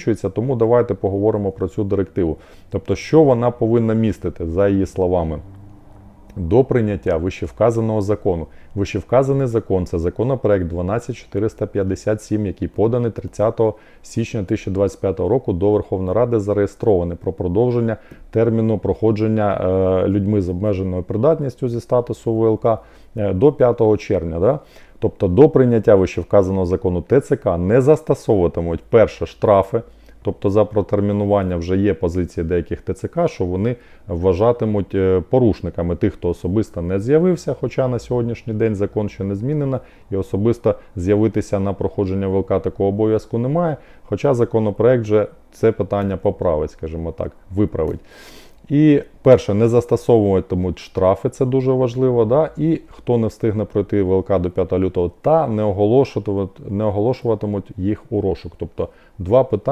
закінчується, тому давайте поговоримо про цю директиву. Тобто, що вона повинна містити, за її словами. До прийняття вищевказаного закону. Вищевказаний закон це законопроект 12457, який поданий 30 січня 2025 року до Верховної Ради, зареєстрований про продовження терміну проходження е, людьми з обмеженою придатністю зі статусу ВЛК е, до 5 червня. Да? Тобто до прийняття вищевказаного закону ТЦК не застосовуватимуть перше штрафи. Тобто за протермінування вже є позиції деяких ТЦК, що вони вважатимуть е, порушниками тих, хто особисто не з'явився, хоча на сьогоднішній день закон ще не змінено, і особисто з'явитися на проходження ВЛК такого обов'язку немає. Хоча законопроект вже це питання поправить, скажімо так, виправить. І перше, не застосовуватимуть штрафи, це дуже важливо. Да? І хто не встигне пройти ВЛК до 5 лютого, та не оголошуватимуть, не оголошуватимуть їх у розшук. Тобто два питання.